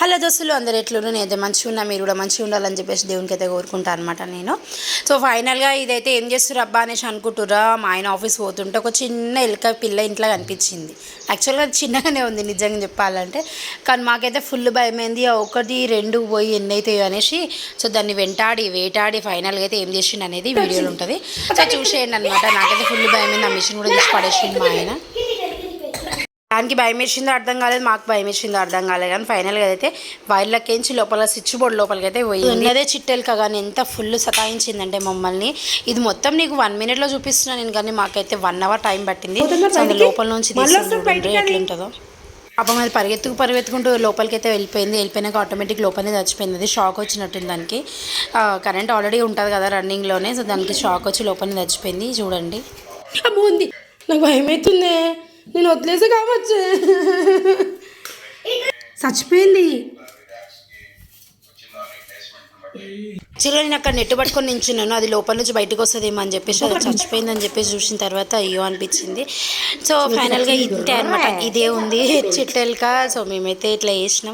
Hello దోస్తులు అందరు ఎట్లున్నా నేనైతే మంచిగా ఉన్నా మీరు కూడా మంచిగా ఉండాలని చెప్పేసి దేవునికి అయితే కోరుకుంటా అనమాట నేను. సో ఫైనల్గా ఇదైతే ఏం చేస్తారు అబ్బా అనేసి అనుకుంటురా మా ఆయన ఆఫీస్ పోతుంటే ఒక చిన్న ఎలుక పిల్ల ఇంట్లో కనిపించింది. యాక్చువల్గా అది చిన్నగానే ఉంది నిజంగా చెప్పాలంటే. కానీ మాకైతే ఫుల్ భయమైంది ఒకటి రెండు పోయి ఎన్ని అవుతాయో అనేసి. సో దాన్ని వెంటాడి వేటాడి ఫైనల్గా అయితే ఏం చేసిండు అనేది వీడియోలో ఉంటుంది. సో చూసేయండి అనమాట నాకైతే ఫుల్ భయమైంది ఆ మిషన్ కూడా తీసి పడేసింది మా ఆయన. దానికి భయం వేసిందో అర్థం కాలేదు మాకు భయం వేసిందో అర్థం కాలేదు. కానీ ఫైనల్గా అయితే వైర్లకేంచి లోపల స్విచ్ బోర్డ్ లోపలికి అయితే పోయింది అదే చిట్టెలక కానీ ఎంత ఫుల్ సతాయించిందంటే మమ్మల్ని. ఇది మొత్తం నీకు వన్ మినిట్లో చూపిస్తున్నాను నేను కానీ మాకైతే వన్ అవర్ టైం పట్టింది. లోపల నుంచి చూడండి ఎట్లుంటుందో. పాపం అది పరిగెత్తుకు పరిగెత్తుకుంటూ లోపలికి అయితే వెళ్ళిపోయింది. వెళ్ళిపోయినాక ఆటోమేటిక్ లోపలనే చచ్చిపోయింది. అది షాక్ వచ్చినట్టుంది దానికి. కరెంట్ ఆల్రెడీ ఉంటుంది కదా రన్నింగ్లోనే సో దానికి షాక్ వచ్చి లోపలనే చచ్చిపోయింది. చూడండి. ఉంది. నాకు భయం అవుతుంది నేను వదిలేసి కావచ్చు. చచ్చిపోయింది. నేను అక్కడ నెట్టు పట్టుకొని నించున్నాను. అది లోపల నుంచి బయటకు వస్తుందేమో అని చెప్పేసి అది చచ్చిపోయిందని చెప్పేసి చూసిన తర్వాత అయ్యో అనిపించింది. సో ఫైనల్గా ఇంతే అనమాట ఇదే ఉంది చిట్టెల్క. సో మేమైతే ఇట్లా వేసినాం